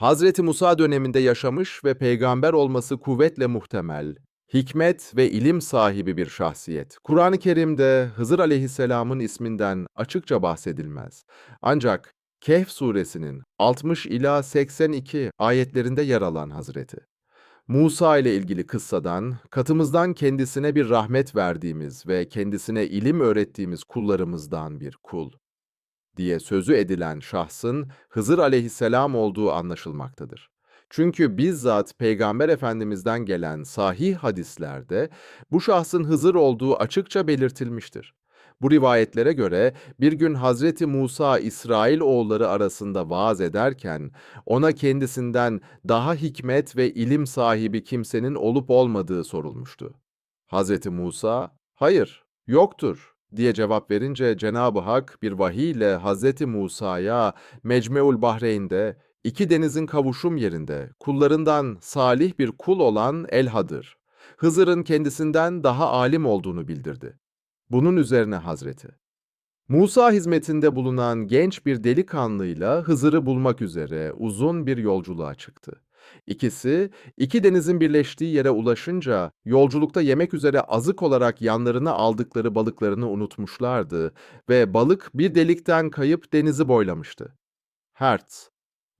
Hazreti Musa döneminde yaşamış ve peygamber olması kuvvetle muhtemel, hikmet ve ilim sahibi bir şahsiyet. Kur'an-ı Kerim'de Hızır aleyhisselamın isminden açıkça bahsedilmez. Ancak Kehf suresinin 60 ila 82 ayetlerinde yer alan Hazreti. Musa ile ilgili kıssadan, katımızdan kendisine bir rahmet verdiğimiz ve kendisine ilim öğrettiğimiz kullarımızdan bir kul diye sözü edilen şahsın Hızır aleyhisselam olduğu anlaşılmaktadır. Çünkü bizzat Peygamber Efendimiz'den gelen sahih hadislerde bu şahsın Hızır olduğu açıkça belirtilmiştir. Bu rivayetlere göre bir gün Hazreti Musa İsrail oğulları arasında vaaz ederken ona kendisinden daha hikmet ve ilim sahibi kimsenin olup olmadığı sorulmuştu. Hazreti Musa, hayır, yoktur diye cevap verince Cenab-ı Hak bir vahiy ile Hazreti Musa'ya Mecmeul Bahreyn'de iki denizin kavuşum yerinde kullarından salih bir kul olan Elha'dır. Hızır'ın kendisinden daha alim olduğunu bildirdi. Bunun üzerine Hazreti Musa hizmetinde bulunan genç bir delikanlıyla Hızır'ı bulmak üzere uzun bir yolculuğa çıktı. İkisi, iki denizin birleştiği yere ulaşınca yolculukta yemek üzere azık olarak yanlarına aldıkları balıklarını unutmuşlardı ve balık bir delikten kayıp denizi boylamıştı. Hertz,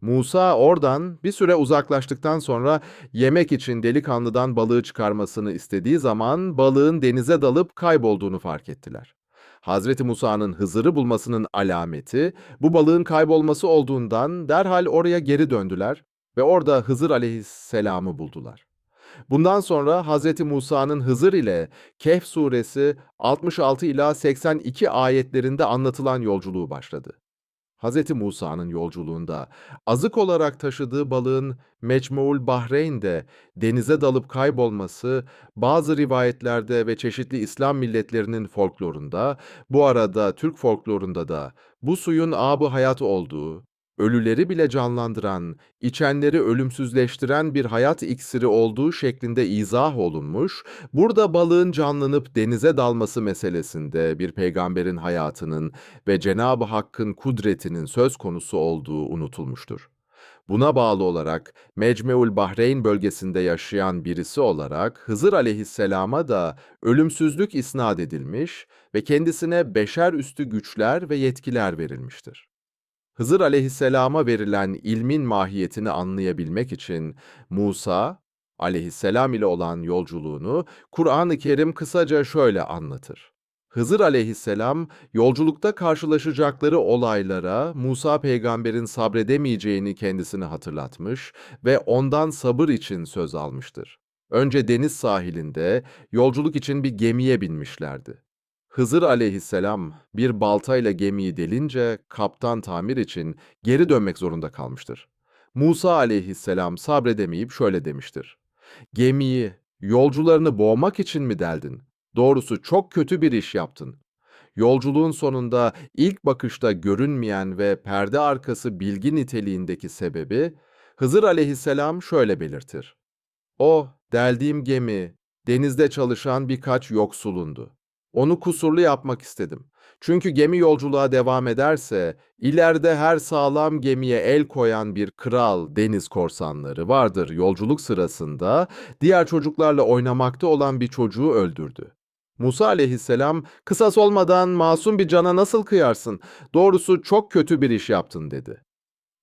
Musa oradan bir süre uzaklaştıktan sonra yemek için delikanlıdan balığı çıkarmasını istediği zaman balığın denize dalıp kaybolduğunu fark ettiler. Hazreti Musa'nın Hızır'ı bulmasının alameti bu balığın kaybolması olduğundan derhal oraya geri döndüler ve orada Hızır aleyhisselamı buldular. Bundan sonra Hazreti Musa'nın Hızır ile Kehf suresi 66 ila 82 ayetlerinde anlatılan yolculuğu başladı. Hz. Musa'nın yolculuğunda azık olarak taşıdığı balığın Mecmuul Bahreyn'de denize dalıp kaybolması bazı rivayetlerde ve çeşitli İslam milletlerinin folklorunda, bu arada Türk folklorunda da bu suyun abı hayat olduğu, ölüleri bile canlandıran, içenleri ölümsüzleştiren bir hayat iksiri olduğu şeklinde izah olunmuş, burada balığın canlanıp denize dalması meselesinde bir peygamberin hayatının ve Cenab-ı Hakk'ın kudretinin söz konusu olduğu unutulmuştur. Buna bağlı olarak Mecmeul Bahreyn bölgesinde yaşayan birisi olarak Hızır aleyhisselama da ölümsüzlük isnat edilmiş ve kendisine beşer üstü güçler ve yetkiler verilmiştir. Hızır aleyhisselama verilen ilmin mahiyetini anlayabilmek için Musa aleyhisselam ile olan yolculuğunu Kur'an-ı Kerim kısaca şöyle anlatır. Hızır aleyhisselam yolculukta karşılaşacakları olaylara Musa peygamberin sabredemeyeceğini kendisine hatırlatmış ve ondan sabır için söz almıştır. Önce deniz sahilinde yolculuk için bir gemiye binmişlerdi. Hızır aleyhisselam bir baltayla gemiyi delince kaptan tamir için geri dönmek zorunda kalmıştır. Musa aleyhisselam sabredemeyip şöyle demiştir. Gemiyi, yolcularını boğmak için mi deldin? Doğrusu çok kötü bir iş yaptın. Yolculuğun sonunda ilk bakışta görünmeyen ve perde arkası bilgi niteliğindeki sebebi Hızır aleyhisselam şöyle belirtir. O, deldiğim gemi, denizde çalışan birkaç yoksulundu. Onu kusurlu yapmak istedim. Çünkü gemi yolculuğa devam ederse ileride her sağlam gemiye el koyan bir kral deniz korsanları vardır yolculuk sırasında diğer çocuklarla oynamakta olan bir çocuğu öldürdü. Musa aleyhisselam kısas olmadan masum bir cana nasıl kıyarsın? Doğrusu çok kötü bir iş yaptın dedi.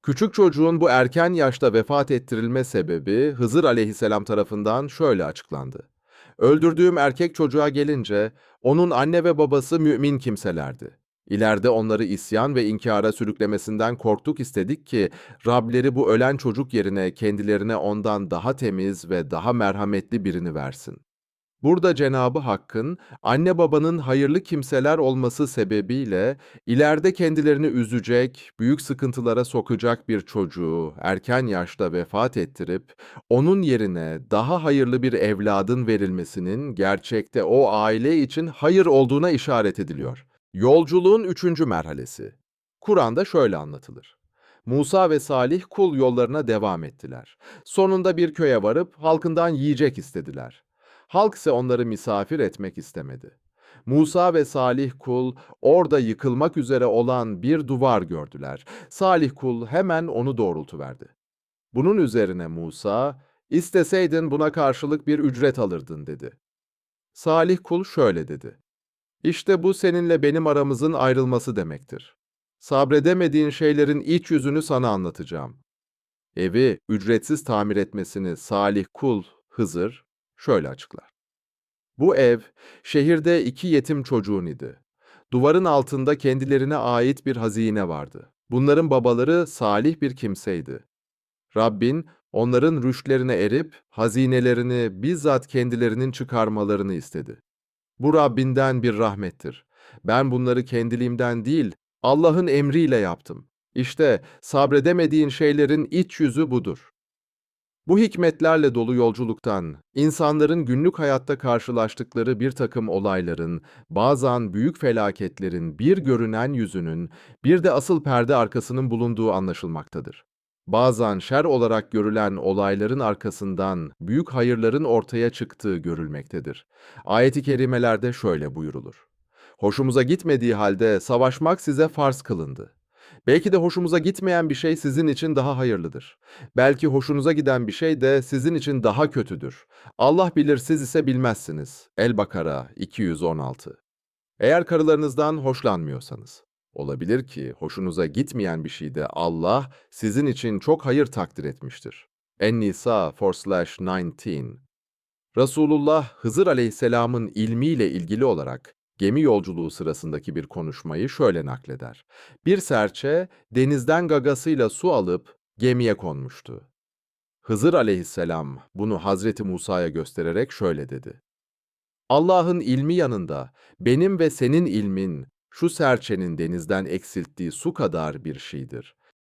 Küçük çocuğun bu erken yaşta vefat ettirilme sebebi Hızır aleyhisselam tarafından şöyle açıklandı. Öldürdüğüm erkek çocuğa gelince onun anne ve babası mümin kimselerdi. İleride onları isyan ve inkara sürüklemesinden korktuk istedik ki Rableri bu ölen çocuk yerine kendilerine ondan daha temiz ve daha merhametli birini versin. Burada Cenabı Hakk'ın anne babanın hayırlı kimseler olması sebebiyle ileride kendilerini üzecek, büyük sıkıntılara sokacak bir çocuğu erken yaşta vefat ettirip onun yerine daha hayırlı bir evladın verilmesinin gerçekte o aile için hayır olduğuna işaret ediliyor. Yolculuğun üçüncü merhalesi. Kur'an'da şöyle anlatılır. Musa ve Salih kul yollarına devam ettiler. Sonunda bir köye varıp halkından yiyecek istediler. Halk ise onları misafir etmek istemedi. Musa ve Salih kul orada yıkılmak üzere olan bir duvar gördüler. Salih kul hemen onu doğrultuverdi. Bunun üzerine Musa, isteseydin buna karşılık bir ücret alırdın dedi. Salih kul şöyle dedi. İşte bu seninle benim aramızın ayrılması demektir. Sabredemediğin şeylerin iç yüzünü sana anlatacağım. Evi ücretsiz tamir etmesini Salih kul, Hızır, şöyle açıklar. Bu ev, şehirde iki yetim çocuğun idi. Duvarın altında kendilerine ait bir hazine vardı. Bunların babaları salih bir kimseydi. Rabbin, onların rüştlerine erip, hazinelerini bizzat kendilerinin çıkarmalarını istedi. Bu Rabbinden bir rahmettir. Ben bunları kendiliğimden değil, Allah'ın emriyle yaptım. İşte sabredemediğin şeylerin iç yüzü budur. Bu hikmetlerle dolu yolculuktan, insanların günlük hayatta karşılaştıkları bir takım olayların, bazen büyük felaketlerin bir görünen yüzünün, bir de asıl perde arkasının bulunduğu anlaşılmaktadır. Bazen şer olarak görülen olayların arkasından büyük hayırların ortaya çıktığı görülmektedir. Ayet-i kerimelerde şöyle buyurulur. Hoşumuza gitmediği halde savaşmak size farz kılındı. Belki de hoşumuza gitmeyen bir şey sizin için daha hayırlıdır. Belki hoşunuza giden bir şey de sizin için daha kötüdür. Allah bilir siz ise bilmezsiniz. El-Bakara 216 Eğer karılarınızdan hoşlanmıyorsanız, olabilir ki hoşunuza gitmeyen bir şeyde Allah sizin için çok hayır takdir etmiştir. En-Nisa 4/19 Resulullah Hızır aleyhisselamın ilmiyle ilgili olarak gemi yolculuğu sırasındaki bir konuşmayı şöyle nakleder. Bir serçe denizden gagasıyla su alıp gemiye konmuştu. Hızır aleyhisselam bunu Hazreti Musa'ya göstererek şöyle dedi. Allah'ın ilmi yanında benim ve senin ilmin şu serçenin denizden eksilttiği su kadar bir şeydir.